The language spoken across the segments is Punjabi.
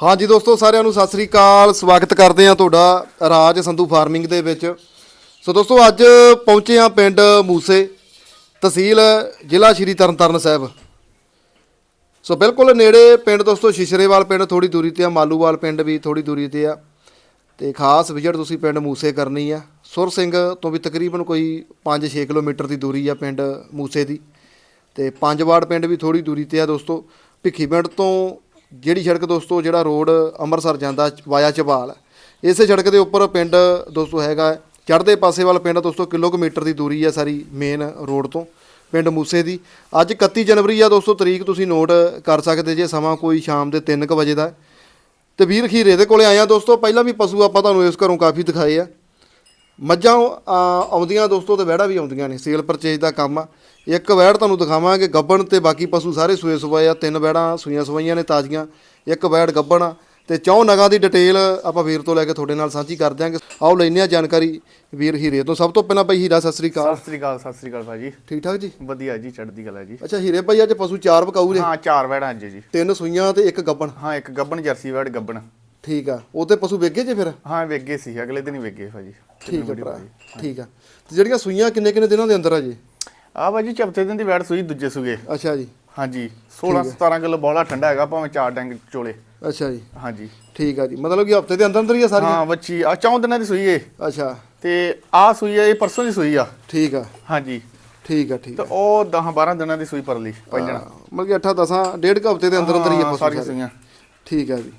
ਹਾਂਜੀ ਦੋਸਤੋ, ਸਾਰਿਆਂ ਨੂੰ ਸਤਿ ਸ੍ਰੀ ਅਕਾਲ। ਸਵਾਗਤ ਕਰਦੇ ਹਾਂ ਤੁਹਾਡਾ ਰਾਜ ਸੰਧੂ ਫਾਰਮਿੰਗ ਦੇ ਵਿੱਚ। ਸੋ ਦੋਸਤੋ, ਅੱਜ ਪਹੁੰਚੇ ਹਾਂ ਪਿੰਡ ਮੂਸੇ ਤਹਿਸੀਲ ਜ਼ਿਲ੍ਹਾ ਸ਼੍ਰੀ ਤਰਨਤਾਰਨ ਸਾਹਿਬ। ਸੋ ਬਿਲਕੁਲ ਨੇੜੇ ਪਿੰਡ ਦੋਸਤੋ, ਸ਼ਿਸ਼ਰੇਵਾਲ ਪਿੰਡ ਥੋੜੀ ਦੂਰੀ ਤੇ ਆ, ਮਾਲੂਵਾਲ ਪਿੰਡ ਵੀ ਥੋੜੀ ਦੂਰੀ ਤੇ ਆ। ਤੇ ਖਾਸ ਵਿਜ਼ਿਟ ਤੁਸੀਂ ਪਿੰਡ ਮੂਸੇ ਕਰਨੀ ਆ। ਸੁਰ ਸਿੰਘ ਤੋਂ ਵੀ ਤਕਰੀਬਨ ਕੋਈ 5-6 ਕਿਲੋਮੀਟਰ ਦੀ ਦੂਰੀ ਆ ਪਿੰਡ ਮੂਸੇ ਦੀ। ਤੇ ਪੰਜਵਾੜ ਪਿੰਡ ਵੀ ਥੋੜੀ ਦੂਰੀ ਤੇ ਆ ਦੋਸਤੋ। ਭਿੱਖੀ ਪਿੰਡ ਤੋਂ ਜਿਹੜੀ ਸੜਕ ਦੋਸਤੋ, ਜਿਹੜਾ ਰੋਡ ਅੰਮ੍ਰਿਤਸਰ ਜਾਂਦਾ ਵਾਇਆ ਚਬਾਲ ਹੈ। ਇਸੇ ਸੜਕ ਦੇ ਉੱਪਰ ਪਿੰਡ ਦੋਸਤੋ ਹੈਗਾ ਚੜ੍ਹਦੇ ਪਾਸੇ ਵਾਲਾ ਪਿੰਡ ਦੋਸਤੋ ਕਿਲੋਮੀਟਰ ਦੀ ਦੂਰੀ ਹੈ ਸਾਰੀ ਮੇਨ ਰੋਡ ਤੋਂ, ਪਿੰਡ ਮੂਸੇ ਦੀ ਅੱਜ 31 ਜਨਵਰੀ ਆ ਦੋਸਤੋ, ਤਰੀਕ ਤੁਸੀਂ ਨੋਟ ਕਰ ਸਕਦੇ ਜੇ ਸਮਾਂ ਕੋਈ ਸ਼ਾਮ ਦੇ 3:00 ਵਜੇ ਦਾ ਹੈ। ਤੇ ਵੀਰ ਖੀਰੇ ਦੇ ਕੋਲੇ ਆਇਆ ਦੋਸਤੋ, ਪਹਿਲਾਂ ਵੀ ਪਸ਼ੂ ਆਪਾਂ ਤੁਹਾਨੂੰ ਇਸ ਘਰੋਂ ਕਾਫੀ ਦਿਖਾਏ ਆ ਮੱਝਾਂ ਆਉਂਦੀਆਂ ਦੋਸਤੋ ਤੇ ਵਹਿੜਾ ਵੀ ਆਉਂਦੀਆਂ ਨੇ ਸੇਲ ਪਰਚੇਜ ਦਾ ਕੰਮ ਆ। ਇੱਕ ਵਹਿੜ ਤੁਹਾਨੂੰ ਦਿਖਾਵਾਂਗੇ ਗੱਬਣ ਤੇ ਬਾਕੀ ਪਸ਼ੂ ਸਾਰੇ ਸੂਏ ਸਵਾਏ ਆ ਤਿੰਨ ਵਹਿੜਾਂ ਸੂਈਆਂ ਸਵਾਈਆਂ ਨੇ ਤਾਜ਼ੀਆਂ ਇੱਕ ਵਹਿੜ ਗੱਬਣ ਆ। ਤੇ ਚੌਂ ਨਗਾਂ ਦੀ ਡਿਟੇਲ ਆਪਾਂ ਵੀਰ ਤੋਂ ਲੈ ਕੇ ਤੁਹਾਡੇ ਨਾਲ ਸਾਂਝੀ ਕਰ ਦਿਆਂਗੇ। ਆਓ ਲੈਂਦੇ ਆ ਜਾਣਕਾਰੀ ਵੀਰ ਹੀਰੇ ਤੋਂ। ਸਭ ਤੋਂ ਪਹਿਲਾਂ ਭਾਈ ਹੀਰਾ ਸਤਿ ਸ੍ਰੀ ਅਕਾਲ। ਸਤਿ ਸ੍ਰੀ ਅਕਾਲ ਸਤਿ ਸ੍ਰੀ ਅਕਾਲ ਭਾਜੀ। ਠੀਕ ਠਾਕ ਜੀ? ਵਧੀਆ ਜੀ ਚੜ੍ਹਦੀ ਕਲਾ ਜੀ। ਅੱਛਾ ਹੀਰੇ ਭਾਈ ਅੱਜ ਪਸ਼ੂ ਚਾਰ ਬਕਾਊ ਨੇ ਹਾਂ ਚਾਰ ਵੈੜਾਂ ਅੱਜ ਜੀ। ਤਿੰਨ ਸੂਈਆਂ ਤੇ ਇੱਕ ਗੱਬਣ। ਹਾਂ ਇੱਕ ਗੱਬਣ ਜਰਸੀ ਵੈੜ ਗੱਬਣ। ਠੀਕ ਆ। ਉਹ ਤੇ ਪਸ਼ੂ ਵੇਗੇ ਜੇ ਫਿਰ? ਹਾਂ ਵੇਗੇ ਸੀ। ਅਗਲੇ ਦਿਨ ਹੀ ਵੇਗੇ ਭਾਜੀ। ਠੀਕ ਆ ਭਰਾ ਠੀਕ ਆ। ਤੇ ਜਿਹੜੀਆਂ ਸੂਈਆਂ ਕਿੰਨੇ ਕਿੰਨੇ ਦਿਨਾਂ ਦੇ ਅੰਦਰ ਆ ਜੀ? ਆ ਭਾਜੀ ਚੌਥੇ ਦਿਨ ਦੀ ਵੈੜ ਸੂਈ ਦੂਜੇ ਸੂਗੇ। ਅੱਛਾ ਜੀ। ਹਾਂਜੀ। 16 17 ਕਿਲੋ ਬੋਲਾ ਠੰਡਾ ਹੈਗਾ ਭਾਵੇਂ ਚਾਰ ਡੰਗ ਚੋਲੇ। ਅੱਛਾ ਜੀ। ਹਾਂਜੀ। ਠੀਕ ਆ ਜੀ। ਮਤਲਬ ਕਿ ਹਫ਼ਤੇ ਦੇ ਅੰਦਰ ਅੰਦਰ ਹੀ ਆ ਸਾਰੀਆਂ? ਹਾਂ ਬੱਚੀ ਆ ਚੌਂ ਦਿਨਾਂ ਦੀ ਸੂਈ ਏ। ਅੱਛਾ। ਤੇ ਆ ਸੂਈ ਆ ਇਹ ਪਰਸੋਂ ਦੀ ਸੂਈ ਆ। ਠੀਕ ਆ। ਹਾਂਜੀ। ਠੀਕ ਆ ਠੀਕ ਤੇ ਉਹ 10 12 ਦਿਨਾਂ ਦੀ ਸੂਈ ਪਰਲੀ ਹਾਂ, ਮਤਲਬ ਕਿ 8 10 ਡੇਢ ਕੁ ਹਫ਼ਤੇ ਦੇ ਅੰਦਰ ਅੰਦਰ ਹੀ ਆ ਸਾਰੀਆਂ ਸਾਰੇ। ਸੂਈਆਂ। ਠੀਕ ਆ ਜੀ।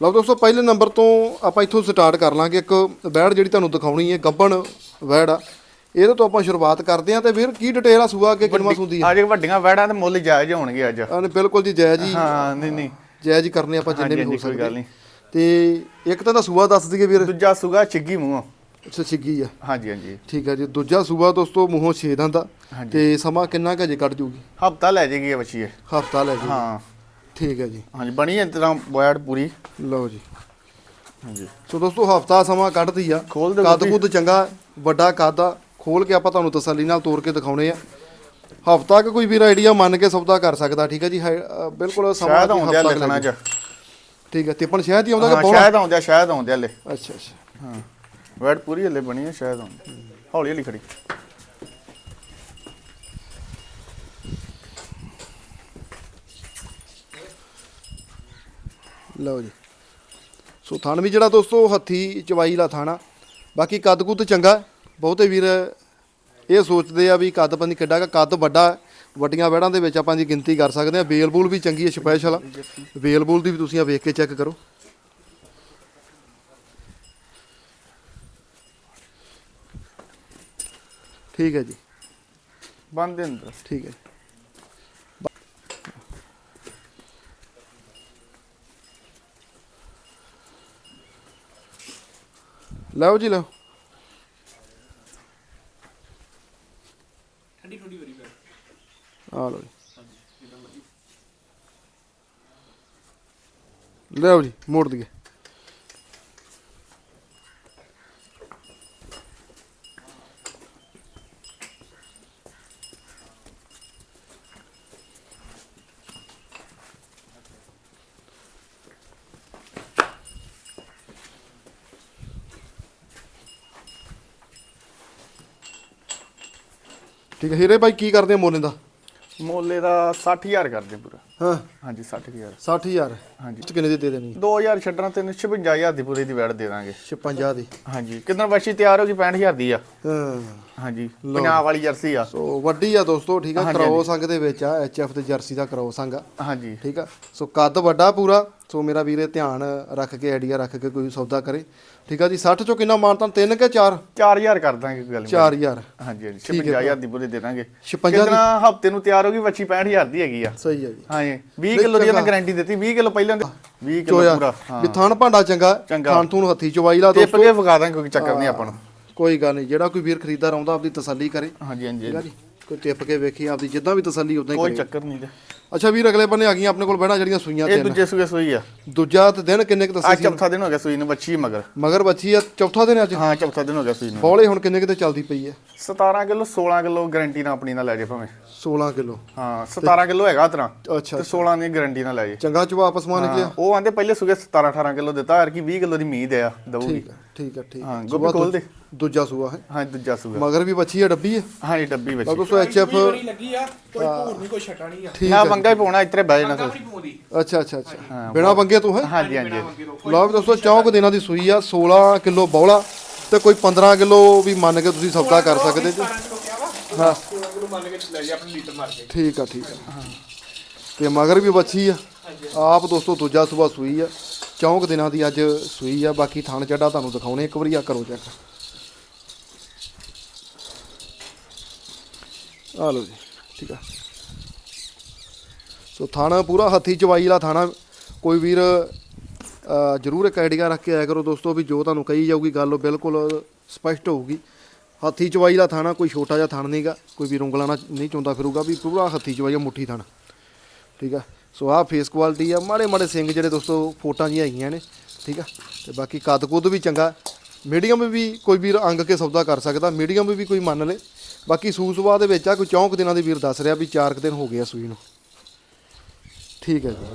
ਲਓ ਦੋਸਤੋ ਪਹਿਲੇ ਨੰਬਰ ਤੋਂ ਆਪਾਂ ਇੱਥੋਂ ਸਟਾਰਟ ਕਰ ਲਾਂਗੇ। ਇੱਕ ਵੈੜ ਜਿਹੜੀ ਤੁਹਾਨੂੰ ਦਿਖਾਉਣੀ ਹੈ ਗੱਬਣ ਵੈੜ ਆ। ਇਹਦੇ ਤੋਂ ਆਪਾਂ ਸ਼ੁਰੂਆਤ ਕਰਦੇ ਹਾਂ ਤੇ ਫਿਰ ਕੀ ਡਿਟੇਲ ਆ ਸੂਆ ਅੱਗੇ ਕਿੰਨਵਾਂ ਸੁੰਦੀ ਆ ਅੱਜ ਵੱਡੀਆਂ ਵੈੜਾਂ ਤੇ ਮੁੱਲ ਜਾਇਜ਼ ਹੋਣਗੇ ਅੱਜ। ਆਹ ਬਿਲਕੁਲ ਜੀ ਜਾਇਜ਼ ਹੀ ਹਾਂ ਨਹੀਂ ਨਹੀਂ। ਜਾਇਜ਼ ਹੀ ਕਰਨੇ ਆਪਾਂ ਜਿੰਨੇ ਵੀ ਹੋ ਸਕਦੇ। ਤੇ ਇੱਕ ਤਾਂ ਦਾ ਸੂਆ ਦੱਸ ਦਈਏ ਵੀਰ। ਦੂਜਾ ਸੂਗਾ ਚਿੱਗੀ ਮੂੰਹੋਂ। ਅੱਛਾ ਛਿੱਗੀ ਆ। ਹਾਂਜੀ ਹਾਂਜੀ। ਠੀਕ ਆ ਜੀ। ਦੂਜਾ ਸੂਆ ਦੋਸਤੋ ਮੂੰਹੋਂ ਛੇ ਦਾ। ਤੇ ਸਮਾਂ ਕਿੰਨਾ ਕੁ ਹਜੇ ਕੱਢ ਜੂਗੀ? ਹਫਤਾ ਲੈ ਜਾਏਗੀ ਇਹ ਬੱਚੀ ਹਫਤਾ ਲੈ ਜੀ ਹਾਂ। ਠੀਕ ਹੈ ਜੀ। ਹਾਂਜੀ ਬਣੀ ਤਰ੍ਹਾਂ ਬੋਇਡ ਪੂਰੀ? ਲਓ ਜੀ। ਹਾਂਜੀ। ਸੋ ਦੋਸਤੋ ਹਫਤਾ ਸਮਾਂ ਕੱਢਦੀ ਆ। ਖੋਲ ਦਿਓ ਕੱਦ। ਕੁੱਦ ਚੰਗਾ ਵੱਡਾ ਕੱਦ ਆ। ਖੋਲ ਕੇ ਆਪਾਂ ਤੁਹਾਨੂੰ ਤਸੱਲੀ ਨਾਲ ਤੋੜ ਕੇ ਦਿਖਾਉਣੇ ਆ। ਹਫਤਾ ਕਿ ਕੋਈ ਵੀਰ ਆਈਡੀਆ ਮੰਨ ਕੇ ਸੌਦਾ ਕਰ ਸਕਦਾ ਠੀਕ ਹੈ ਜੀ? ਬਿਲਕੁਲ ਸਮਾਂ ਸ਼ਾਇਦ ਆਉਂਦਿਆ ਲਿਖਣਾ। ਚ। ਠੀਕ ਹੈ ਤਿੱਪਣ ਸ਼ਹਿਦ ਹੀ ਆਉਂਦਾ ਕਿ ਸ਼ਾਇਦ ਆਉਂਦਿਆ ਸ਼ਾਇਦ ਆਉਂਦਿਆ ਲੈ। ਅੱਛਾ ਅੱਛਾ। ਹਾਂ। ਬੋਇਡ ਪੂਰੀ ਹਲੇ ਬਣੀ ਹੈ ਸ਼ਾਇਦ ਆਉਂਦੀ। ਹੌਲੀ ਹੌਲੀ ਖੜੀ। ਲਓ ਜੀ। ਸੋ ਥਣ ਵੀ ਜਿਹੜਾ ਦੋਸਤੋ ਹੱਥੀ ਚਵਾਈ ਲਾ ਥਾਣਾ। ਬਾਕੀ ਕੱਦ ਕੁੱਦ ਚੰਗਾ। ਬਹੁਤੇ ਵੀਰ ਇਹ ਸੋਚਦੇ ਆ ਵੀ ਕੱਦ ਪੰਨੀ ਕਿੱਡਾ ਕੱਦ ਵੱਡਾ। ਵੱਡੀਆਂ ਵਹਿੜਾਂ ਦੇ ਵਿੱਚ ਆਪਾਂ ਦੀ ਗਿਣਤੀ ਕਰ ਸਕਦੇ ਆ। ਬੇਲ ਬੂਲ ਵੀ ਚੰਗੀ ਹੈ ਸਪੈਸ਼ਲ ਬੇਲ ਬੂਲ ਦੀ ਵੀ ਤੁਸੀਂ ਆ ਵੇਖ ਕੇ ਚੈੱਕ ਕਰੋ। ਠੀਕ ਹੈ ਜੀ। ਬੰਦ ਦੇ ਅੰਦਰ। ਠੀਕ ਹੈ। ਲਓ ਜੀ ਲਓ। ਆ ਲਓ ਜੀ। ਲਓ ਜੀ ਮੋੜ ਦਈਏ। ਠੀਕ ਹੈ ਹੀਰੇ ਭਾਈ ਕੀ ਕਰਦੇ ਆ ਮੋਨੇ ਦਾ? ਮੋਲੇ ਦਾ 60000 ਕਰਦੇ ਪੂਰਾ। ਹਾਂ। ਹਾਂਜੀ 60000 60000 ਹਾਂਜੀ। ਕਿੰਨੇ ਦੀ ਦੇ ਦੇਣੀ? 2000 ਛੱਡਣਾ ਤੇ 56000 ਦੀ ਪੂਰੀ ਦੀ ਵੈੜ ਦੇ ਦਾਂਗੇ। 56 ਦੀ। ਹਾਂਜੀ ਕਿੰਨਾ ਬੱਚੀ ਤਿਆਰ ਹੋ ਗਈ? 65000 ਦੀ ਆ। ਹਾਂ। ਹਾਂਜੀ ਪੰਜਾਬ ਵਾਲੀ ਜਰਸੀ ਆ। ਸੋ ਵੱਡੀ ਆ ਦੋਸਤੋ ਠੀਕ ਆ? ਹਾਂਜੀ, ਕਰੋਸ ਅੰਗ ਦੇ ਵਿੱਚ ਆ ਐਚਐਫ ਤੇ ਜਰਸੀ ਦਾ ਕਰੋਸ ਅੰਗ ਆ। ਹਾਂਜੀ। ਠੀਕ ਆ? ਸੋ ਕੱਦ ਵੱਡਾ ਪੂਰਾ ਸੋ ਮੇਰਾ ਵੀਰੇ ਧਿਆਨ ਰੱਖ ਕੇ ਆਈਡੀਆ ਰੱਖ ਕੇ ਕੋਈ ਸੌਦਾ ਕਰੇ। ਠੀਕ ਆ ਜੀ 60 ਚੋਂ ਕਿੰਨਾ ਮਾਨਤਾ 3 ਕਿ 4 4000 ਕਰ ਦਾਂਗੇ ਗੱਲ ਨਹੀਂ 4000 ਹਾਂਜੀ ਹਾਂਜੀ 56000 ਦੀ ਪੂਰੀ ਦੇ ਦਾਂਗੇ। 56 ਦੀ ਕਿੰਨਾ ਹਫ਼ਤੇ ਨੂੰ ਤਿਆਰ ਹੋ ਗਈ ਬੱਚੀ 65000 ਦੀ ਹੈਗੀ ਆ। ਸਹੀ ਆ ਜੀ। ਹਾਂਜੀ 20 ਕਿਲੋ ਦੀ ਇਹਨਾਂ ਗਾਰੰਟੀ ਦਿੱਤੀ 20 ਕਿਲੋ ਪਹਿਲਾਂ 20 ਕਿਲੋ ਪੂਰਾ ਵੀ ਥਣ ਭਾਂਡਾ ਚੰਗਾ। ਥਣ ਥੂਣ ਹੱਥੀ ਚਵਾਈ ਲਾ ਟਿਪ ਦੋਸਤੋ। ਕੇ ਵਗਾ ਦਾਂਗੇ ਕੋਈ ਚੱਕਰ ਨਹੀਂ ਆਪਾਂ ਨੂੰ। ਕੋਈ ਗੱਲ ਨਹੀਂ ਜਿਹੜਾ ਕੋਈ ਵੀਰ ਖਰੀਦਦਾਰ ਆਉਂਦਾ ਆਪਦੀ ਤਸੱਲੀ ਕਰੇ। ਹਾਂਜੀ ਹਾਂਜੀ ਕੋਈ ਟਿਪ ਕੇ ਵੇਖੀ ਆਪਦੀ ਜਿੱਦਾਂ ਵੀ ਤਸੱਲੀ ਉਦਾਂ ਹੀ ਕੋਈ ਕਰੇ। ਚੱਕਰ ਨਹੀਂ ਜੀ ਅੱਛਾ ਵੀਰ ਅਗਲੇ ਬੰਨੇ ਆ ਗਈਆਂ ਆਪਣੇ ਕੋਲ ਬਹਿਣਾ ਜਿਹੜੀਆਂ ਸੂਈਆਂ ਇਹ ਤਿੰਨ। ਦੂਜੇ ਸੂਏ ਸੂਈ ਆ। ਦੂਜਾ ਤੇ ਦਿਨ ਕਿੰਨੇ ਕੁ ਦੱਸੇ ਸੀ ਚੌਥਾ ਦਿਨ ਹੋ ਗਿਆ ਸੂਈ ਨੂੰ ਬੱਚੀ ਮਗਰ। ਮਗਰ ਬੱਚੀ ਆ ਚੌਥਾ ਦਿਨ ਅੱਜ? ਹਾਂ ਚੌਥਾ ਦਿਨ ਹੋ ਗਿਆ ਸੂਈ ਨੂੰ। ਬੌਲੇ ਹੁਣ ਕਿੰਨੇ ਕਿਤੇ ਚੱਲਦੀ ਪਈ ਹੈ 17 ਕਿਲੋ 16 ਕਿਲੋ ਗਾਰੰਟੀ ਨਾਲ ਆਪਣੀ ਨਾਲ ਲੈ ਜੇ ਭਾਵੇਂ। 16 ਕਿਲੋ। ਹਾਂ 17 ਕਿਲੋ ਹੈਗਾ ਤਰਾ ਅੱਛਾ ਤੇ 16 ਦੀ ਗਾਰੰਟੀ ਨਾਲ ਲੈ ਜੇ। ਚੰਗਾ ਚਵਾ ਆਪਸ ਮਾਂ ਨਿਕਲਿਆ। ਹਾਂ, ਉਹ ਆਂਦੇ ਪਹਿਲੇ ਸੂਏ 17 18 ਕਿਲੋ ਦਿੱਤਾ ਯਾਰ ਕਿ 20 ਕਿਲੋ ਦੀ ਉਮੀਦ ਆ ਦਊਗੀ। ਠੀਕ ਹੈ ਠੀਕ ਹੈ ਠੀਕ ਹਾਂ ਹੈ। ਗੋਭੀ ਖੋਲ ਦੇ। ਦੂਜਾ ਸੂਆ ਹੈ। ਹਾਂ ਦੂਜਾ ਸੂਆ। ਮਗਰ ਵੀ ਬੱਚੀ ਹੈ ਡੱਬੀ ਹੈ? ਹਾਂ ਇਹ ਡੱਬੀ ਵਿੱਚ ਤਾਂ ਦੋਸਤੋ ਐਚਐਫ ਲੱਗੀ ਆ ਕੋਈ ਭੂਰ ਨਹੀਂ ਕੋਈ ਛਟਾ ਨਹੀਂ ਆ। ਠੀਕ ਨਾ ਹੈ। ਮੰਗਾ ਹੀ ਪਾਉਣਾ ਇੱਥੇ ਬਹਿ ਜਾਣਾ ਆਪਣੀ ਪੂੰਦੀ ਅੱਛਾ ਅੱਛਾ ਅੱਛਾ। ਬਿਨਾ ਬੰਗੇ ਤੋਂ ਹੈ? ਹਾਂਜੀ ਹਾਂਜੀ। ਲਓ ਵੀ ਦੋਸਤੋ ਚੌਂਕ ਦਿਨਾਂ ਦੀ ਸੂਈ ਆ 16 ਕਿਲੋ ਬੌਲਾ ਤੇ ਕੋਈ 15 ਕਿਲੋ ਵੀ ਮੰਨ ਕੇ ਤੁਸੀਂ ਸੌਦਾ ਕਰ ਸਕਦੇ ਜੀ। 17 ਕਿਲੋ ਕਿਹਾ ਵਾ ਹਾਂ। 16 ਕਿਲੋ ਮੰਨ ਕੇ ਲੈ ਜਾ ਆਪਣੀ ਲੀਟਰ ਮਾਰ ਕੇ। ਠੀਕ ਆ ਠੀਕ ਆ। ਤੇ ਮਗਰ ਵੀ ਬੱਚੀ ਆ। ਆਪ ਦੋਸਤੋ ਦੂਜਾ ਸੂਆ ਸੂਈ ਆ। ਚੌਂਕ ਦਿਨਾਂ ਦੀ ਅੱਜ ਸੂਈ ਆ ਬਾਕੀ ਥਣ ਚੱਡਾ ਤੁਹਾਨੂੰ ਦਿਖਾਉਣੇ ਇੱਕ ਵਾਰੀ ਆ ਕਰੋ ਚੈੱਕ। ਆ ਲਓ ਜੀ, ਠੀਕ ਆ। ਸੋ ਥਾਣਾ ਪੂਰਾ ਹੱਥੀ ਚਵਾਈ ਵਾਲਾ ਥਾਣਾ। ਕੋਈ ਵੀਰ ਜ਼ਰੂਰ ਇੱਕ ਆਈਡੀਆ ਰੱਖ ਕੇ ਆਇਆ ਕਰੋ ਦੋਸਤੋ ਵੀ ਜੋ ਤੁਹਾਨੂੰ ਕਹੀ ਜਾਊਗੀ ਗੱਲ ਉਹ ਬਿਲਕੁਲ ਸਪਸ਼ਟ ਹੋਊਗੀ। ਹੱਥੀ ਚਵਾਈ ਦਾ ਥਾਣਾ ਕੋਈ ਛੋਟਾ ਜਿਹਾ ਥਣ ਨਹੀਂਗਾ, ਕੋਈ ਵੀ ਉਂਗਲਾਂ ਨਹੀਂ ਚੁੰਦਾ ਫਿਰੂਗਾ ਵੀ ਪੂਰਾ ਹੱਥੀ ਚਵਾਈ ਆ, ਮੁੱਠੀ ਥਾਣਾ। ਠੀਕ ਆ। ਸੋ ਆਹ ਫੇਸ ਕੁਆਲਿਟੀ ਆ ਮਾੜੇ ਮਾੜੇ ਸਿੰਘ ਜਿਹੜੇ ਦੋਸਤੋ ਫੋਟਾਂ ਜੀਆਂ ਹੈਗੀਆਂ ਨੇ, ਠੀਕ ਆ। ਤੇ ਬਾਕੀ ਕੱਦ ਕੁੱਦ ਵੀ ਚੰਗਾ। ਮੀਡੀਅਮ ਵੀ ਕੋਈ ਵੀਰ ਅੰਗ ਕੇ ਸੌਦਾ ਕਰ ਸਕਦਾ ਮੀਡੀਅਮ ਵੀ ਕੋਈ ਮੰਨ ਲੇ। ਬਾਕੀ ਸੂਸਵਾ ਦੇ ਵਿੱਚ ਆ ਕੋਈ ਚੌਂਕ ਦਿਨਾਂ ਦੇ ਵੀਰ ਦੱਸ ਰਿਹਾ ਵੀ 4 ਕੁ ਦਿਨ ਹੋ ਗਏ ਆ ਸੂਈ ਨੂੰ। ਠੀਕ ਹੈ ਜੀ।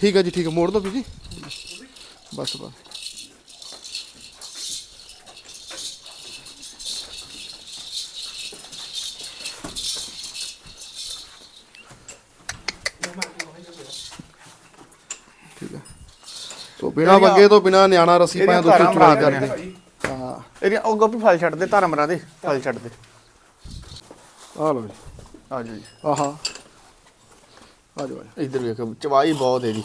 ਠੀਕ ਹੈ ਜੀ ਠੀਕ ਹੈ। ਮੋੜ ਦੋ ਜੀ। ਬਸ ਬਸ। ਠੀਕ ਹੈ। ਸੋ ਬਿਨਾ ਬੰਗੇ ਤੋਂ ਬਿਨਾ ਨਿਆਣਾ ਰੱਸੀ ਪਾਇਆ ਚੁਰਾ ਮਾਰ ਕਰਦੇ ਇਹਦੀਆਂ ਉਹ ਗੋਪੀ ਫਲ ਛੱਡ ਦੇ ਧਾਰਾ ਮਰਾ ਦੇ ਫਲ ਛੱਡ ਦੇ। ਆ ਲਓ ਜੀ। ਆ ਜਾਓ ਜੀ। ਆਹਾ। ਆ ਜਾਓ। ਇੱਧਰ ਵੇਖੋ ਚਵਾਈ ਬਹੁਤ ਇਹਦੀ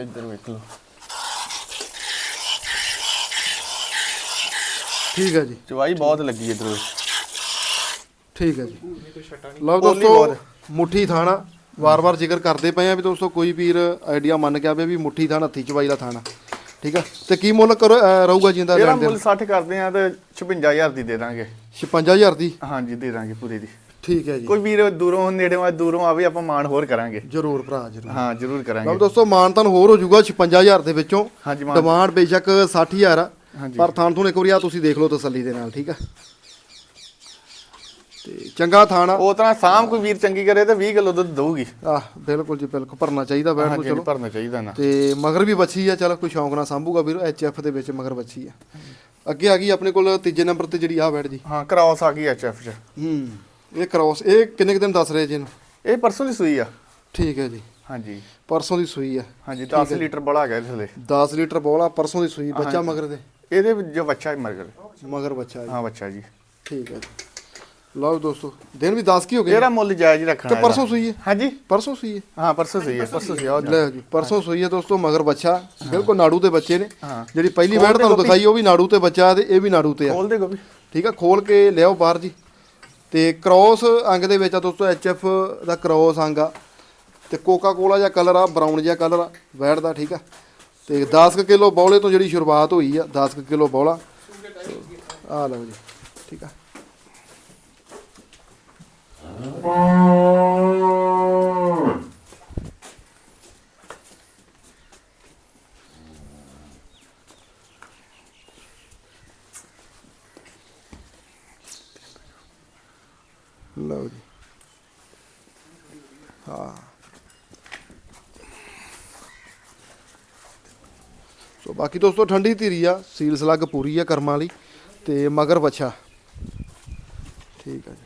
ਇੱਧਰ ਵੇਖ ਲਓ। ਠੀਕ ਹੈ ਜੀ। ਚਵਾਈ ਬਹੁਤ ਲੱਗੀ ਇੱਧਰ। ਠੀਕ ਹੈ ਜੀ। ਕੋਈ ਛਟਾ ਨਹੀਂ। ਲਓ ਦੋਸਤੋ। ਮੁੱਠੀ ਥਾਣਾ। ਵਾਰ-ਵਾਰ ਜ਼ਿਕਰ ਕਰਦੇ ਪਏ ਆ ਵੀ ਦੋਸਤੋ ਕੋਈ ਵੀਰ ਆਈਡੀਆ ਮੰਨ ਕੇ ਆਵੇ ਵੀ ਮੁੱਠੀ ਥਾਣਾ ਹੱਥੀ ਚਵਾਈ ਦਾ ਥਾਣਾ ਠੀਕ ਆ? ਤੇ ਕੀ ਮੁੱਲ ਕਰੋ ਰਹੂਗਾ ਜੀ ਇਹਦਾ ਇਹਦਾ ਲੈਣ ਦੇਣ? ਮੁੱਲ 60 ਕਰਦੇ ਆ ਤੇ 56000 ਦੀ ਦੇ ਦਾਂਗੇ। 56000 ਦੀ? ਹਾਂਜੀ ਦੇ ਦਾਂਗੇ ਪੂਰੀ ਦੀ। ਠੀਕ ਹੈ ਜੀ। ਕੋਈ ਵੀਰ ਦੂਰੋਂ ਨੇੜੇ ਵਾ ਦੂਰੋਂ ਆਵੇ ਆਪਾਂ ਮਾਣ ਹੋਰ ਕਰਾਂਗੇ। ਜਰੂਰ ਭਰਾ ਜਰੂਰ। ਹਾਂ ਜ਼ਰੂਰ ਲਓ ਕਰਾਂਗੇ ਦੋਸਤੋ ਮਾਨਤਨ ਹੋਰ ਹੋ ਜਾਊਗਾ 56000 ਦੇ ਵਿੱਚੋਂ। ਹਾਂਜੀ ਮਾਨ ਡਿਮਾਂਡ ਬੇਸ਼ੱਕ 60000 ਆ। ਹਾਂਜੀ। ਪਰ ਥਾਣ ਤੋਂ ਇੱਕ ਵਾਰੀ ਆ ਤੁਸੀਂ ਦੇਖ ਲਓ ਤਸੱਲੀ ਦੇ ਨਾਲ ਠੀਕ ਆ? ਤੇ ਚੰਗਾ ਥਾਣ। ਉਹ ਤਾਂ ਸਾਮ ਕੋਈ ਵੀਰ ਚੰਗੀ ਕਰੇ ਤੇ 20 ਕਿਲੋ ਦੁੱਧ ਦਊਗੀ। ਆਹ ਬਿਲਕੁਲ ਜੀ ਬਿਲਕੁਲ। ਭਰਨਾ ਚਾਹੀਦਾ ਬੈਠ ਨੂੰ ਚਲੋ। ਭਰਨਾ ਚਾਹੀਦਾ ਨਾ। ਤੇ ਮਗਰ ਵੀ ਬੱਚੀ ਆ ਚਲ ਕੋਈ ਸ਼ੌਂਕ ਨਾਲ ਸੰਭੂਗਾ ਵੀਰ ਐਫ ਦੇ ਵਿੱਚ ਮਗਰ ਬੱਚੀ ਆ। ਅੱਗੇ ਆ ਗਈ ਆਪਣੇ ਕੋਲ ਤੀਜੇ ਨੰਬਰ ਤੇ ਜਿਹੜੀ ਆ ਬੈਠ ਜੀ। ਹਾਂ ਕ੍ਰਾਸ ਆ ਗਈ ਐਚਐਫ ਚ। ਹੂੰ ਇਹ ਕ੍ਰਾਸ ਇਹ ਕਿੰਨੇ ਕੁ ਦਿਨ ਦੱਸ ਰਹੇ ਜੀ ਇਹਨੂੰ? ਇਹ ਪਰਸੋਂ ਦੀ ਸੂਈ ਆ। ਠੀਕ ਹੈ ਜੀ। ਹਾਂਜੀ। ਪਰਸੋਂ ਦੀ ਸੂਈ ਆ। ਹਾਂਜੀ 10 ਲੀਟਰ ਬੜਾ ਗਿਆ ਥਲੇ। 10 ਲੀਟਰ ਬੋਲਾ ਪਰਸੋਂ ਦੀ ਸੂਈ ਬੱਚਾ ਮਗਰ ਦੇ। ਇਹਦੇ ਜੋ ਬੱਚਾ ਗਿਆ ਮਗਰ। ਬੱਚਾ ਜੀ। ਹਾਂ ਬੱਚਾ ਜੀ। ਠੀਕ ਹੈ ਲਓ ਦੋਸਤੋ ਦਿਨ ਵੀ 10 ਕੀ ਹੋ ਗਏ। ਇਹਦਾ ਮੁੱਲ ਜਾਇਜ਼ ਹੀ ਰੱਖਣਾ ਤੇ ਪਰਸੋਂ ਸੂਈ ਹੈ। ਹਾਂਜੀ। ਪਰਸੋਂ ਸੂਈ ਹੈ। ਹਾਂ ਪਰਸੋਂ ਸੂਈ ਹੈ ਪਰਸੋਂ ਸੂਈ ਆ ਉਹ ਜਾ। ਲੈ ਜੀ ਪਰਸੋਂ ਸੂਈ ਹੈ ਦੋਸਤੋ ਮਗਰ ਬੱਚਾ। ਬਿਲਕੁਲ ਨਾੜੂ ਤੇ ਬੱਚੇ ਨੇ। ਜਿਹੜੀ ਪਹਿਲੀ ਵੈੜ ਦੇ ਤੁਹਾਨੂੰ। ਦਿਖਾਈ ਉਹ ਵੀ ਨਾੜੂ ਤੇ ਬੱਚਾ ਤੇ ਇਹ ਵੀ ਨਾੜੂ ਤੇ ਆ। ਖੋਲ ਦੇ ਗੋਪੀ। ਠੀਕ ਆ ਖੋਲ ਕੇ ਲਿਆਓ ਬਾਹਰ ਜੀ। ਤੇ ਕ੍ਰੋਸ ਅੰਗ ਦੇ ਵਿੱਚ ਆ ਦੋਸਤੋ ਐਫ ਦਾ ਕ੍ਰੋਸ ਅੰਗ ਆ। ਤੇ ਕੋਕਾ ਕੋਲਾ ਜਿਹਾ ਕਲਰ ਆ ਬਰਾਊਨ ਜਿਹਾ ਕਲਰ ਆ ਵੈੜ ਦਾ ਠੀਕ ਆ। ਤੇ 10 ਕਿਲੋ ਬੌਲੇ ਤੋਂ ਜਿਹੜੀ ਸ਼ੁਰੂਆਤ ਹੋਈ ਆ 10 ਕਿਲੋ ਬੌਲਾ। ਆ ਲਓ ਜੀ ਠੀਕ ਆ। ਲਓ ਜੀ ਹਾਂ ਸੋ ਬਾਕੀ ਦੋਸਤੋ, ਠੰਡੀ ਧੀਰੀ ਆ, ਸੀਲ ਸਲੱਗ ਪੂਰੀ ਆ ਕਰਮਾਂ ਵਾਲੀ, ਤੇ ਮਗਰ ਬੱਚਾ ਠੀਕ ਆ ਜੀ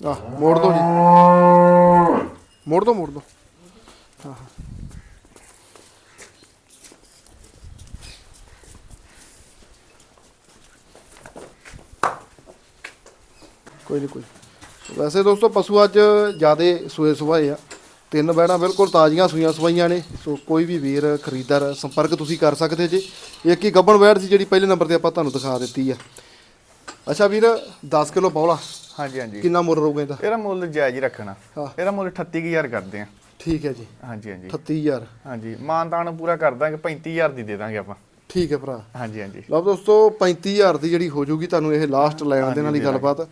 ਆ ਮੋੜ ਦੋ ਜੀ। ਮੋੜ ਦੋ ਮੋੜ ਦੋ। ਕੋਈ ਨਹੀਂ ਕੋਈ ਵੈਸੇ ਦੋਸਤੋ, ਪਸ਼ੂ ਅੱਜ ਜਿਆਦੇ ਸੂਏ ਸੁਭਾਏ ਆ। ਤਿੰਨ ਬੈੜਾਂ ਬਿਲਕੁਲ ਤਾਜ਼ੀਆਂ ਸੂਈਆਂ ਸਵਾਈਆਂ ਨੇ। ਸੋ ਕੋਈ ਵੀ ਵੀਰ, ਖਰੀਦਦਾਰ, ਸੰਪਰਕ ਤੁਸੀਂ ਕਰ ਸਕਦੇ ਜੇ। ਇੱਕ ਹੀ ਗੱਬਣ ਬੈੜ ਸੀ ਜਿਹੜੀ ਪਹਿਲੇ ਨੰਬਰ ਤੇ ਆਪਾਂ ਤੁਹਾਨੂੰ ਦਿਖਾ ਦਿੱਤੀ ਆ। ਅੱਛਾ ਵੀਰ 10 ਕਿਲੋ ਬੌਲਾ। ਹਾਂਜੀ ਹਾਂਜੀ। ਕਿੰਨਾ ਮੁੱਲ ਰਹੂਗਾ ਇਹਦਾ? ਇਹਦਾ ਮੁੱਲ ਜਾਇਜ਼ ਹੀ ਰੱਖਣਾ। ਹਾਂ। ਇਹਦਾ ਮੁੱਲ 38000 ਕਰਦੇ ਆ। ਠੀਕ ਹੈ ਜੀ। ਹਾਂਜੀ ਹਾਂਜੀ। 38000 ਹਾਂਜੀ ਮਾਨਤਾਨ ਪੂਰਾ ਕਰ ਦਾਂਗੇ 35000 ਦੀ ਦੇ ਦਾਂਗੇ ਆਪਾਂ। ਠੀਕ ਹੈ ਭਰਾ। ਹਾਂਜੀ ਹਾਂਜੀ। ਲਓ ਦੋਸਤੋ 35000 ਦੀ ਜਿਹੜੀ ਹੋ ਜਾਊਗੀ ਤੁਹਾਨੂੰ ਇਹ ਲਾਸਟ ਲੈਣ ਦੇ ਨਾਲ ਹੀ ਗੱਲਬਾਤ।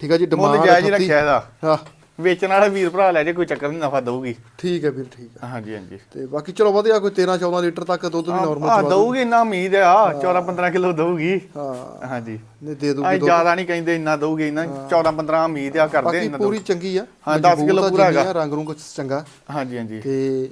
ਠੀਕ ਹੈ ਜੀ ਮੁੱਲ ਡਿਮਾਂਡ ਜਾਇਜ਼ ਹੀ ਰੱਖਿਆ ਇਹਦਾ। ਹਾਂ। ਵੇਚਣ ਵਾਲਾ ਵੀਰ ਭਰਾ ਲੈ ਜੇ ਕੋਈ ਚੱਕਰ ਨਹੀਂ ਨਫਾ ਦਊਗੀ। ਠੀਕ ਹੈ ਵੀਰ ਠੀਕ ਹੈ। ਹਾਂਜੀ ਹਾਂਜੀ। ਤੇ ਬਾਕੀ ਚਲੋ ਵਧੀਆ ਕੋਈ 13 14 ਲੀਟਰ ਤੱਕ ਦੁੱਧ ਵੀ ਨਾਰਮਲ ਦਊਗੀ। ਇੰਨਾ ਉਮੀਦ ਆ 14 15 ਕਿਲੋ ਦਊਗੀ। ਹਾਂ। ਹਾਂਜੀ। ਨਹੀਂ ਦੇ ਦੁੱਧ। ਜ਼ਿਆਦਾ ਨਹੀਂ ਕਹਿੰਦੇ ਇੰਨਾ ਦਊਗੀ ਇੰਨਾ 14 15 ਉਮੀਦ ਆ ਕਰਦੇ ਬਾਕੀ ਪੂਰੀ ਚੰਗੀ ਆ। ਹਾਂ, 10 ਮਜ਼ਬੂਤ ਕਿਲੋ ਪੂਰਾ ਹੈਗਾ। ਰੰਗ ਰੂੰਗ ਚੰਗਾ। ਹਾਂਜੀ ਹਾਂਜੀ। ਤੇ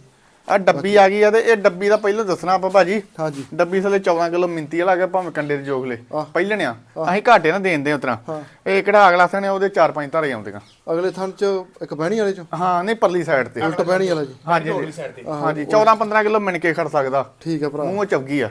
ਆ ਡੱਬੀ ਆ ਗਈ ਆ ਤੇ ਇਹ ਡੱਬੀ ਦਾ ਪਹਿਲਾਂ ਦੱਸਣਾ ਆਪਾਂ ਭਾਜੀ। ਹਾਂਜੀ। ਡੱਬੀ ਥੱਲੇ 14 ਕਿਲੋ ਮਿੰਤੀ ਵਾਲਾ ਗਿਆ ਭਾਵੇਂ ਕੰਡੇ ਦੇ ਜੋਗਲੇ ਆਹ। ਪਹਿਲਣਿਆ ਅਸੀਂ ਘਾਟੇ ਨਾ ਦੇਣ ਦੇ ਉਤਰਾ ਇਹ ਕਿਹੜਾ ਅਗਲਾ ਸਣੇ ਉਹਦੇ 4-5 ਧਾਰੇ ਆਉਂਦੀਆਂ ਅਗਲੇ ਥਣ ਚ ਇੱਕ ਬਹਿਣੀ ਵਾਲੇ ਚ? ਹਾਂ ਨਹੀਂ ਪਰਲੀ ਸਾਈਡ ਤੇ। ਉਲਟ ਬਹਿਣੀ ਵਾਲਾ ਜੀ। ਹਾਂਜੀ ਢੋਲੀ ਸਾਈਡ ਤੇ। ਹਾਂਜੀ 14-15 ਕਿਲੋ ਮਿਣ ਕੇ ਖੜ ਸਕਦਾ। ਠੀਕ ਹੈ ਭਰਾ। ਮੂੰਹ ਚਵਗੀ ਆ।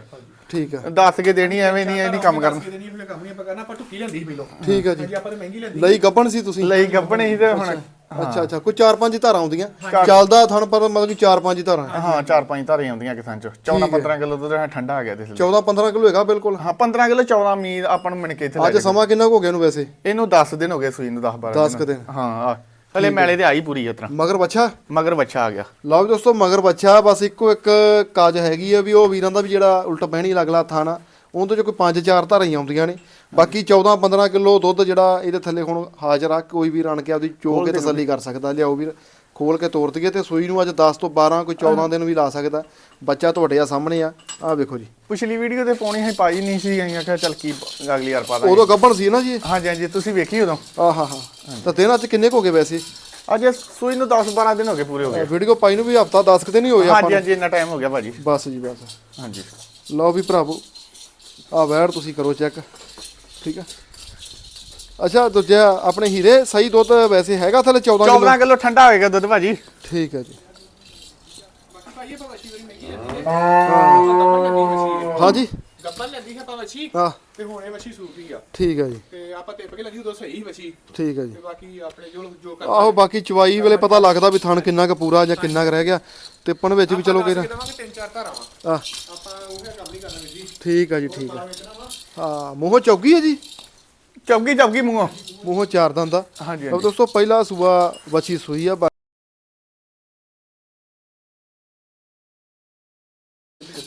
ਠੀਕ ਹੈ ਦੱਸ ਕੇ ਦੇਣੀ ਐਵੇਂ ਨਹੀਂ ਇਹਦੀ ਕੰਮ ਕਰਨ। ਫਿਰ ਕੰਮ ਨਹੀਂ ਆਪਾਂ ਕਰਨਾ ਆਪਾਂ ਟੁੱਕੀ ਲੈਂਦੀ ਸੀ ਪਹਿਲੋਂ। ਠੀਕ ਹੈ ਜੀ। ਹਾਂਜੀ ਆਪਾਂ ਤਾਂ ਮਹਿੰਗੀ ਲੈਂਦੀ ਲਈ ਗੱਬਣ ਸੀ ਤੁਸੀਂ? ਲਈ ਗੱਪਣੇ ਸੀ ਤੇ ਹੁਣ ਅੱਛਾ। ਅੱਛਾ ਕੋਈ 4-5 ਧਾਰਾਂ ਆਉਂਦੀਆਂ? ਚੱਲਦਾ ਥਣ ਪਰ ਮਤਲਬ ਕਿ 4-5 ਧਾਰਾਂ। ਹਾਂ 4-5 ਧਾਰੇ ਆਉਂਦੀਆਂ ਕਿਸਾਂ ਚ। 14-15 ਕਿਲੋ ਦੁੱਧ ਐਂ ਠੰਡਾ ਆ ਗਿਆ ਤੇ 14-15 ਕਿਲੋ ਹੈਗਾ ਬਿਲਕੁਲ? ਹਾਂ 15 ਕਿਲੋ 14 ਮੀਨ ਆਪਾਂ ਨੂੰ ਮਿਣ ਕੇ ਇੱਥੇ ਲੈ ਅੱਜ ਸਮਾਂ ਕਿੰਨਾ ਕੁ ਹੋ ਗਿਆ ਇਹਨੂੰ ਵੈਸੇ? ਇਹਨੂੰ 10 ਦਿਨ ਹੋ ਗਏ ਸੂਈ ਨੂੰ 10 12 10 ਕੁ ਦਿਨ। ਹਾਂ ਆ। ਹਲੇ ਮੈਲੇ ਤੇ ਆਈ ਪੂਰੀ ਤਰ੍ਹਾਂ। ਮਗਰ ਬੱਚਾ? ਮਗਰ ਬੱਚਾ ਆ ਗਿਆ। ਲਓ ਦੋਸਤੋ ਮਗਰ ਬੱਚਾ ਬਸ ਇੱਕੋ ਇੱਕ ਕਾਜ ਹੈਗੀ ਆ ਵੀ ਉਹ ਵੀਰਾਂ ਦਾ ਵੀ ਜਿਹੜਾ ਉਲਟ ਬਹਿਣੀ ਅਗਲਾ ਥਾਣਾ ਉਹਦੇ ਚ ਕੋਈ 5-4 ਧਾਰਾਂ ਹੀ ਆਉਂਦੀਆਂ ਨੇ। ਬਾਕੀ 14-15 ਕਿਲੋ ਦੁੱਧ ਜਿਹੜਾ ਇਹਦੇ ਥੱਲੇ ਹੁਣ ਹਾਜ਼ਰ ਆ। ਕੋਈ ਵੀ ਰਣ ਕੇ ਆਪਦੀ ਚੋ ਕੇ ਤਸੱਲੀ ਕਰ ਸਕਦਾ। ਲਿਆਓ ਵੀਰ। ਖੋਲ ਕੇ ਤੋਰ ਦਈਏ ਤੇ ਸੂਈ ਨੂੰ ਅੱਜ 10 ਤੋਂ 12 ਕੋਈ 14 ਦਿਨ ਵੀ ਲਾ ਸਕਦਾ। ਬੱਚਾ ਤੁਹਾਡੇ ਆ ਸਾਹਮਣੇ ਆ। ਆਹ ਵੇਖੋ ਜੀ। ਪਿਛਲੀ ਵੀਡੀਓ ਤੇ ਪਾਉਣੀ ਹੈ ਪਾਈ ਨਹੀਂ ਸੀ ਅਸੀਂ ਆਖਿਆ ਚੱਲ ਕੀ ਅਗਲੀ ਵਾਰ ਪਾ ਦਾਂਗੇ। ਉਦੋਂ ਗੱਭਣ ਸੀ ਨਾ ਜੀ। ਹਾਂਜੀ ਹਾਂਜੀ ਤੁਸੀਂ ਵੇਖੀ ਉਦੋਂ? ਆਹਾ ਹਾ ਤਾਂ ਦਿਨਾਂ ਚ ਕਿੰਨੇ ਕੁ ਹੋ ਗਏ ਵੈਸੇ? ਅੱਜ ਸੂਈ ਨੂੰ 10 12 ਦਿਨ ਹੋ ਗਏ ਪੂਰੇ ਹੋ ਗਏ। ਵੀਡੀਓ ਪਾਈ ਨੂੰ ਵੀ ਹਫਤਾ 10 ਦਿਨ ਹੀ ਹੋਏ ਆਪਾਂ ਹਾਂਜੀ ਹਾਂਜੀ ਇੰਨਾ ਟਾਈਮ ਹੋ ਗਿਆ ਭਾਜੀ। ਬਸ ਜੀ ਬਸ। ਹਾਂਜੀ। ਲਓ ਵੀ ਭਰਾਵੋ ਆ ਵੈਰ ਤੁਸੀਂ ਕਰੋ ਚੈੱਕ। ਠੀਕ ਆ? ਅੱਛਾ ਦੂਜਾ ਆਪਣੇ ਹੀਰੇ ਸਹੀ ਦੁੱਧ ਵੈਸੇ ਹੈਗਾ ਥੱਲੇ 14 ਕਿਲੋ? 14 ਕਿਲੋ ਠੰਡਾ ਹੋਏਗਾ ਦੁੱਧ ਭਾਜੀ। ਠੀਕ ਹੈ ਜੀ। ਹੈ। ਹਾਂਜੀ ਗੱਬਨ ਲੈਂਦੀ ਹੈ ਆਪਾਂ ਵਛੀ ਹਾਂ। ਤੇ ਹੁਣ ਇਹ ਵਛੀ ਸੂਪੀ ਆ। ਠੀਕ ਹੈ ਜੀ। ਤੇ ਆਪਾਂ ਟਿੱਪ ਕੇ ਲੈਂਦੀ ਉਦੋਂ ਸਹੀ ਵਛੀ। ਠੀਕ ਹੈ ਜੀ। ਤੇ ਬਾਕੀ ਆਪਣੇ ਜੋ ਜੋ ਕਰ ਆਹੋ ਬਾਕੀ ਚਵਾਈ ਵੇਲੇ ਪਤਾ ਲੱਗਦਾ ਵੀ ਥਣ ਕਿੰਨਾ ਕੁ ਪੂਰਾ ਜਾਂ ਕਿੰਨਾ ਕੁ ਰਹਿ ਗਿਆ। ਤਿੱਪਣ ਵਿੱਚ ਵੀ ਚਲੋ ਕਿਹੜਾ ਦੇਵਾਂਗੇ ਤਿੰਨ ਚਾਰ ਧਾਰਾਂ ਵਾ। ਆ ਆਪਾਂ ਉਹ ਹੈ ਕੰਮ ਨਹੀਂ ਕਰਨਾ ਵੀਰ ਜੀ। ਠੀਕ ਆ ਜੀ ਠੀਕ ਆ ਵੇਚਣਾ ਵਾ। ਹਾਂ ਮੂੰਹੋਂ ਚੌਗੀ ਹੈ ਜੀ। ਚੌਗੀ ਚੌਗੀ ਮੂੰਹੋਂ। ਮੂੰਹੋਂ ਚਾਰ ਦੰਦ ਆ। ਹਾਂਜੀ ਲਓ ਦੋਸਤੋ ਪਹਿਲਾ ਸੂਆ ਵਛੀ ਸੂਈ ਆ ਬਾ-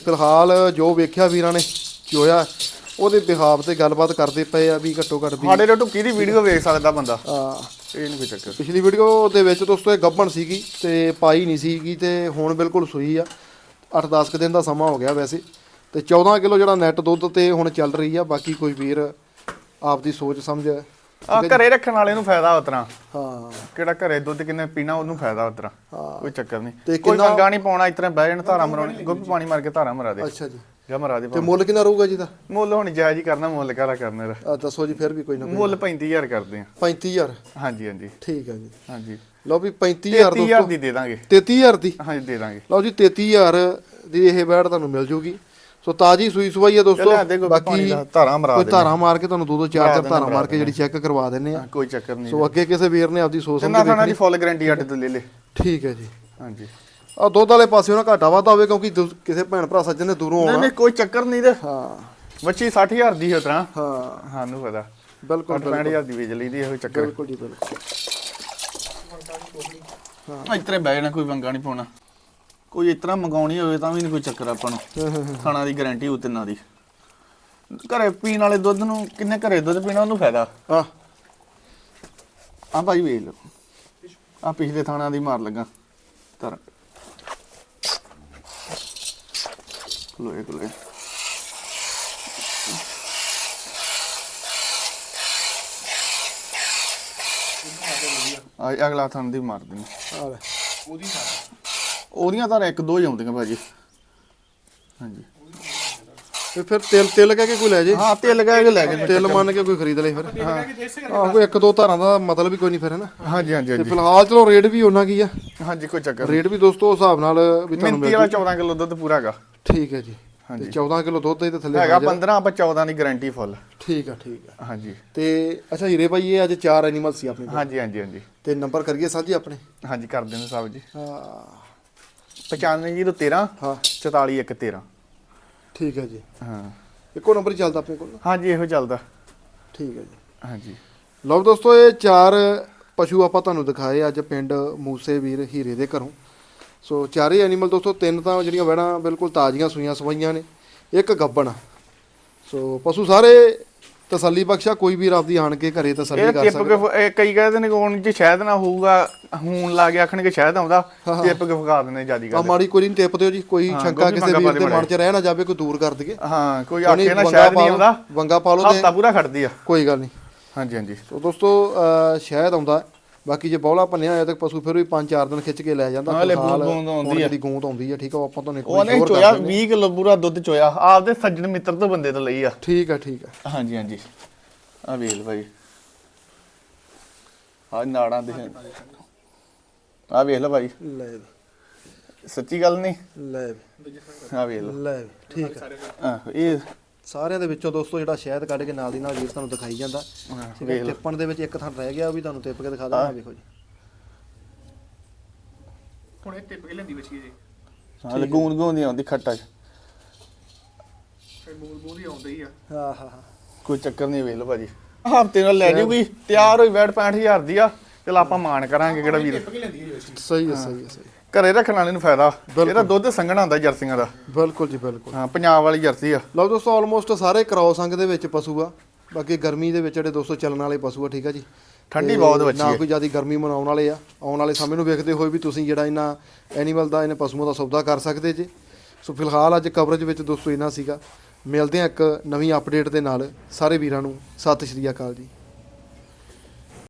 ਫਿਲਹਾਲ ਜੋ ਵੇਖਿਆ ਵੀਰਾਂ ਨੇ ਚੋਇਆ ਉਹਦੇ ਬਿਹਾਵ ਤੇ ਗੱਲਬਾਤ ਕਰਦੇ ਪਏ ਆ ਵੀ ਘੱਟੋ ਘੱਟ ਵੀ ਸਾਡੇ ਤੋਂ ਦੀ ਵੀਡੀਓ ਵੇਖ ਸਕਦਾ ਬੰਦਾ। ਆ ਇਹ ਨਹੀਂ ਕੋਈ ਚੱਕਰ। ਪਿਛਲੀ ਵੀਡੀਓ ਦੇ ਵਿੱਚ ਦੋਸਤੋ ਇਹ ਗੱਭਣ ਸੀਗੀ ਤੇ ਪਾਈ ਨਹੀਂ ਸੀਗੀ ਤੇ ਹੁਣ ਬਿਲਕੁਲ ਸੂਈ ਆ। 8-10 ਕੁ ਦਿਨ ਦਾ ਸਮਾਂ ਹੋ ਗਿਆ ਵੈਸੇ। ਤੇ 14 ਕਿਲੋ ਜਿਹੜਾ ਨੈਟ ਦੁੱਧ ਤੇ ਹੁਣ ਚੱਲ ਰਹੀ ਆ ਬਾਕੀ ਕੋਈ ਵੀਰ ਆਪਦੀ ਸੋਚ ਸਮਝ ਆ ਘਰੇ ਰੱਖਣ ਵਾਲੇ ਨੂੰ ਫਾਇਦਾ ਉਤਰਾ। ਹਾਂ। ਕਿਹੜਾ ਘਰੇ ਦੁੱਧ ਕਿੰਨੇ ਪੀਣਾ ਉਹਨੂੰ ਫਾਇਦਾ ਉਤਰਾ। ਕੋਈ ਚੱਕਰ ਨਹੀਂ। ਤੇ ਕੋਈ ਕਿੰਨਾ- ਮੰਗਾ ਨਹੀਂ ਪਾਉਣਾ ਇਤਨਾ ਬਹਿ ਜਾਣ ਧਾਰਾ ਮਰਾਉਣੀ। ਗੋਭੀ ਪਾਣੀ ਮਾਰ ਕੇ ਧਾਰਾ ਮਰਾ ਦੇ। ਅੱਛਾ ਜੀ। ਜਾਂ ਮਰਾ ਦੇ ਤੇ ਮੁੱਲ ਕਿੰਨਾ ਰਹੂਗਾ ਜੀ ਦਾ? ਮੁੱਲ ਹੁਣ ਜਾਇਜ਼ ਹੀ ਕਰਨਾ ਮੁੱਲ ਕਾਰਾ ਕਰਨਾ ਇਹਦਾ। ਆ ਦੱਸੋ ਜੀ ਫਿਰ ਵੀ ਕੋਈ ਨਾ ਕੋਈ ਮੁੱਲ 35000 ਕਰਦੇ ਆ। 35000 ਹਾਂਜੀ ਹਾਂਜੀ। ਠੀਕ ਹੈ ਜੀ। ਹਾਂਜੀ। ਲਓ ਵੀ 35000 33000 ਦੋਸਤੋ। ਦੀ ਦੇ ਦਾਂਗੇ। 33000 ਦੀ? ਹਾਂਜੀ ਦੇ ਦਾਂਗੇ। ਲਓ ਜੀ 33000 ਦੀ ਇਹ ਬੈੜ ਤੁਹਾਨੂੰ ਮਿਲ ਜੂਗੀ। ਸੋ ਤਾਜੀ ਸੂਈ ਸਵਾਈ ਹੈ ਆ ਦੇ ਦੋਸਤੋ ਬਾਕੀ ਦਾ ਧਾਰਾ ਮਰਾ ਕੋਈ ਦੇ ਧਾਰਾ ਮਾਰ ਕੇ ਤੁਹਾਨੂੰ ਦੋ ਦੋ ਚਾਰ ਚਾਰ ਧਾਰਾ ਮਾਰ ਕੇ ਜਿਹੜੀ ਚੈੱਕ ਕਰਵਾ ਦਿੰਨੇ ਆ। ਕੋਈ ਚੱਕਰ ਨਹੀਂ ਸੋ ਅੱਗੇ ਕਿਸੇ ਵੀਰ ਨੇ ਆਪਦੀ ਸੋਚ ਸਮਝ ਖਾਣਾ ਦੀ ਫੁੱਲ ਗਾਰੰਟੀ ਅੱਡ ਤੋਂ ਲੈ ਲੈ। ਠੀਕ ਹੈ ਜੀ। ਹਾਂਜੀ। ਆ ਦੁੱਧ ਵਾਲੇ ਪਾਸੇ ਉਹਨਾਂ ਘਾਟਾ ਵਾਧਾ ਹੋਵੇ ਕਿਉਂਕਿ ਦੂ- ਕਿਸੇ ਭੈਣ ਭਰਾ ਸੱਜਣ ਨੇ ਦੂਰੋਂ ਨਹੀਂ ਆਉਣਾ। ਨਹੀਂ ਕੋਈ ਚੱਕਰ ਨਹੀਂ ਤੇ। ਹਾਂ। ਬੱਚੀ 60000 ਦੀ ਹੋ ਤਰਾ ਹਾਂ। ਸਾਨੂੰ ਪਤਾ। ਬਿਲਕੁਲ 65000 ਦੀ ਵੇਚ ਲਈ ਦੀ ਇਹੋ ਚੱਕਰ। ਬਿਲਕੁਲ ਜੀ ਬਿਲਕੁਲ। ਇਤਰੇ ਬਹਿ ਜਾਣਾ ਕੋਈ ਵੰਗਾ ਨਹੀਂ ਪਾਉਣਾ। ਕੋਈ ਇਤਨਾ ਮੰਗਾਉਣੀ ਹੋਵੇ ਤਾਂ ਵੀ ਨਹੀਂ ਕੋਈ ਚੱਕਰ ਆਪਾਂ ਨੂੰ। ਖਾਣਾ ਦੀ ਗਾਰੰਟੀ ਹੋ ਤਿੰਨਾਂ ਦੀ। ਘਰੇ ਪੀਣ ਵਾਲੇ ਦੁੱਧ ਨੂੰ ਕਿੰਨੇ ਘਰੇ ਦੁੱਧ ਪੀਣਾ ਉਹਨੂੰ ਫਾਇਦਾ? ਆ ਆ ਭਾਈ ਵੇਖ ਲਓ। ਆ ਪਿਛਲੇ ਥਾਣਾ ਦੀ ਮਾਰ ਲੱਗਾ। ਧਰ। ਲੋਏ ਲੋਏ ਆ ਅਗਲਾ ਥਾਂ ਦੀ ਮਾਰ ਦੇਣੀ। ਆ ਲੈ। ਉਹਦੀ ਸਾਰਾ ਉਹਦੀਆਂ ਤਾਂ ਇੱਕ ਦੋ ਹੀ ਆਉਂਦੀਆਂ ਭਾਜੀ। ਹਾਂਜੀ। ਤੇ ਫਿਰ ਤਿਲ ਤਿਲ ਕਹਿ ਕੇ ਕੋਈ ਲੈ ਜੇ। ਹਾਂ ਤੇਲ ਲਗਾ ਕੇ ਲੈ ਕੇ ਤਿਲ ਮੰਨ ਕੇ ਕੋਈ ਖਰੀਦ ਲੈ ਫਿਰ। ਦੇਸੇ ਆਹ ਕੋਈ ਇੱਕ ਦੋ ਧਾਰਾਂ ਦਾ ਮਤਲਬ ਵੀ ਕੋਈ ਨਹੀਂ ਫਿਰ ਹੈ ਨਾ? ਹਾਂਜੀ ਹਾਂਜੀ ਤੇ ਹਾਂਜੀ। ਫਿਲਹਾਲ ਚਲੋ ਰੇਟ ਵੀ ਉਹਨਾਂ ਕੀ ਆ। ਹਾਂਜੀ ਕੋਈ ਚੱਕਰ ਰੇਟ ਵੀ ਦੋਸਤੋ ਉਸ ਹਿਸਾਬ ਨਾਲ ਵੀ ਤੁਹਾਨੂੰ ਮਿੰਤੀ ਮਿਲ ਵਾਲਾ 14 ਕਿਲੋ ਦੁੱਧ ਪੂਰਾ ਹੈਗਾ। ਠੀਕ ਹੈ ਜੀ। ਤੇ 14 ਕਿਲੋ ਦੁੱਧ ਇਹਦੇ ਥੱਲੇ ਹੈਗਾ 15 ਆਪਾਂ 14 ਦੀ ਗਾਰੰਟੀ ਫੁੱਲ ਠੀਕ ਆ ਠੀਕ ਆ। ਹਾਂਜੀ। ਤੇ ਅੱਛਾ ਹੀਰੇ ਭਾਈ ਇਹ ਅੱਜ ਚਾਰ ਐਨੀਮਲ ਸੀ ਆਪਣੇ ਕੋਲ। ਹਾਂਜੀ ਹਾਂਜੀ ਹਾਂਜੀ। ਤੇ ਨੰਬਰ ਕਰੀਏ ਸਾਂਝੇ ਆਪਣੇ? ਹਾਂਜੀ ਕਰ ਦਿੰਦੇ ਸਾਹਿਬ ਜੀ। ਹਾਂ। 95013 ਹਾਂ। 44113 ਠੀਕ ਹੈ ਜੀ। ਹਾਂ। ਇੱਕੋ ਨੰਬਰ ਹੀ ਚੱਲਦਾ ਆਪਣੇ ਕੋਲ? ਹਾਂਜੀ ਇਹੋ ਚੱਲਦਾ। ਠੀਕ ਹੈ ਜੀ। ਹਾਂਜੀ। ਲਓ ਦੋਸਤੋ ਇਹ ਚਾਰ ਪਸ਼ੂ ਆਪਾਂ ਤੁਹਾਨੂੰ ਦਿਖਾਏ ਅੱਜ ਪਿੰਡ ਮੂਸੇ ਵੀਰ ਹੀਰੇ ਦੇ ਘਰੋਂ। ਸੋ ਚਾਰੇ ਐਨੀਮਲ ਦੋਸਤੋ ਤਿੰਨ ਤਾਂ ਜਿਹੜੀਆਂ ਵੈੜਾਂ ਬਿਲਕੁਲ ਤਾਜ਼ੀਆਂ ਸੂਈਆਂ ਸਵਾਈਆਂ ਨੇ ਇੱਕ ਗੱਬਣ। ਸੋ ਪਸ਼ੂ ਸਾਰੇ ਤਸੱਲੀ ਬਖਸ਼ਾ ਕੋਈ ਵੀ ਆਪਦੀ ਆਣ ਕੇ ਘਰੇ ਤਸੱਲੀ ਇਹ ਕਰ ਟਿਪ ਸਕਦਾ। ਕੇ ਇਹ ਕਈ ਕਹਿੰਦੇ ਨੇ ਕਿ ਹੁਣ ਜੇ ਸ਼ਾਇਦ ਨਾ ਹੋਊਗਾ ਹੂਨ ਲਾ ਕੇ ਆਖਣਗੇ ਸ਼ਾਇਦ ਆਉਂਦਾ ਟਿਪ ਕੇ ਫਗਾ ਦਿੰਦੇ ਜਿਆਦੀ ਆ ਗੱਲ ਮਾੜੀ ਕੋਈ ਨਹੀਂ ਟਿਪ ਦਿਓ ਜੀ ਕੋਈ ਸ਼ੰਕਾ ਕਿਸੇ ਵੀਰ ਦੇ ਦੇ ਮਨ 'ਚ ਰਹਿ ਨਾ ਜਾਵੇ ਕੋਈ ਦੂਰ ਕਰ ਦਈਏ। ਹਾਂ ਕੋਈ ਆਖੇ ਨਾ ਸ਼ਾਇਦ ਨਹੀਂ ਆਉਂਦਾ। ਵੰਗਾ ਪਾ ਲਓ ਤੇ ਹਫਤਾ ਪੂਰਾ ਖੜਦੀ ਆ। ਕੋਈ ਗੱਲ ਨਹੀਂ ਹਾਂਜੀ ਹਾਂਜੀ। ਸੋ ਦੋਸਤੋ ਅਹ ਸ਼ਾਇਦ ਆਉਂਦਾ ਹੈ। ਬਾਕੀ ਜੇ ਬੌਲਾ ਭੰਨਿਆ ਹੋਇਆ ਤਾਂ ਪਸ਼ੂ ਫਿਰ ਵੀ 5-4 ਦਿਨ ਖਿੱਚ ਕੇ ਲੈ ਜਾਂਦਾ ਹਾਂ, ਫਿਲਹਾਲ ਬੂੰਦ ਬੂੰਦ ਆਉਂਦੀ ਆ। ਜਿਹੜੀ ਗੂੰਦ ਆਉਂਦੀ ਆ ਠੀਕ ਆ ਆਪਾਂ ਤੁਹਾਨੂੰ ਇੱਕ ਉਹ ਵਾਰੀ ਨੇ ਹੋਰ ਚੋਇਆ ਕਰ ਦਿੰਦੇ 20 ਕਿਲੋ ਪੂਰਾ ਦੁੱਧ ਚੋਇਆ ਆਪਦੇ ਸੱਜਣ ਮਿੱਤਰ ਤੋਂ ਬੰਦੇ ਤੋਂ ਲਈ ਆ। ਹਾਂ। ਠੀਕ ਆ ਠੀਕ ਆ। ਹਾਂਜੀ ਹਾਂਜੀ। ਆ ਵੇਲ ਭਾਈ ਆ ਨਾੜਾਂ ਦੇ ਆ ਵੇਖ ਲਓ ਭਾਈ ਲੈ ਸੱਚੀ ਗੱਲ ਨਹੀਂ? ਲੈ ਆ ਵੇਖ ਲੈ ਠੀਕ ਆ। ਇਹ ਸਾਰਿਆਂ ਦੇ ਵਿੱਚੋਂ ਦੋਸਤੋ ਜਿਹੜਾ ਸ਼ਹਿਦ ਕੱਢ ਕੇ ਨਾਲ ਦੀ ਨਾਲ ਵੀਰ ਤੁਹਾਨੂੰ ਦਿਖਾਈ ਜਾਂਦਾ ਹੈ ਟਿੱਪਣ ਦੇ ਵਿੱਚ ਇੱਕ ਥਾਂ ਰਹਿ ਗਿਆ ਉਹ ਵੀ ਤੁਹਾਨੂੰ ਟਿੱਪ ਕੇ ਦਿਖਾ ਦਿੰਦਾ ਵੇਖੋ ਜੀ। ਹੁਣ ਇਹ ਟਿਪ ਕੇ ਲੈਂਦੀ ਬੱਚੀ ਜੀ? ਹਾਂ ਗੂੰਦ ਗੂੰਦ ਹੀ ਆਉਂਦੀ ਖੱਟਾ ਚ। ਫਿਰ ਬੂਲ ਬੂਲ ਹੀ ਆਉਂਦਾ ਹੀ ਆ। ਹਾਂ ਹਾਂ ਕੋਈ ਚੱਕਰ ਨਹੀਂ ਵੇਖ ਲਓ ਭਾਜੀ। ਹਫ਼ਤੇ ਨਾਲ ਲੈ ਜੂਗੀ ਤਿਆਰ ਹੋਈ ਬੈਠ 65000 ਦੀ ਆ ਚਲ ਆਪਾਂ ਮਾਣ ਕਰਾਂਗੇ ਕਿਹੜਾ ਵੀਰ। ਹੈ ਸਹੀ ਹੈ ਸਹੀ ਘਰੇ ਰੱਖਣ ਵਾਲੇ ਨੂੰ ਫਾਇਦਾ। ਇਹਦਾ ਦੁੱਧ ਸੰਘਣਾ ਹੁੰਦਾ ਜਰਸੀਆਂ ਦਾ। ਬਿਲਕੁਲ ਜੀ ਬਿਲਕੁਲ। ਹਾਂ ਪੰਜਾਬ ਵਾਲੀ ਜਰਸੀ ਆ। ਲਓ ਦੋਸਤੋ ਆਲਮੋਸਟ ਸਾਰੇ ਕ੍ਰੋਸ ਅੰਗ ਦੇ ਵਿੱਚ ਪਸ਼ੂ ਆ। ਬਾਕੀ ਗਰਮੀ ਦੇ ਵਿੱਚ ਜਿਹੜੇ ਦੋਸਤੋ ਚੱਲਣ ਵਾਲੇ ਪਸ਼ੂ ਆ ਠੀਕ ਆ ਜੀ। ਠੰਡੀ ਬਹੁਤ ਵੱਜੀ ਨਾ। ਕੋਈ ਜ਼ਿਆਦਾ ਗਰਮੀ ਮਨਾਉਣ ਵਾਲੇ ਆ। ਆਉਣ ਵਾਲੇ ਸਮੇਂ ਨੂੰ ਵੇਖਦੇ ਹੋਏ ਵੀ ਤੁਸੀਂ ਜਿਹੜਾ ਇਹਨਾਂ ਐਨੀਮਲ ਦਾ ਇਹਨਾਂ ਪਸ਼ੂਆਂ ਦਾ ਸੌਦਾ ਕਰ ਸਕਦੇ ਜੇ। ਸੋ ਫਿਲਹਾਲ ਅੱਜ ਕਵਰੇਜ ਵਿੱਚ ਦੋਸਤੋ ਇਹਨਾਂ ਸੀਗਾ। ਮਿਲਦੇ ਆ ਇੱਕ ਨਵੀਂ ਅਪਡੇਟ ਦੇ ਨਾਲ। ਸਾਰੇ ਵੀਰਾਂ ਨੂੰ ਸਤਿ ਸ਼੍ਰੀ ਅਕਾਲ ਜੀ।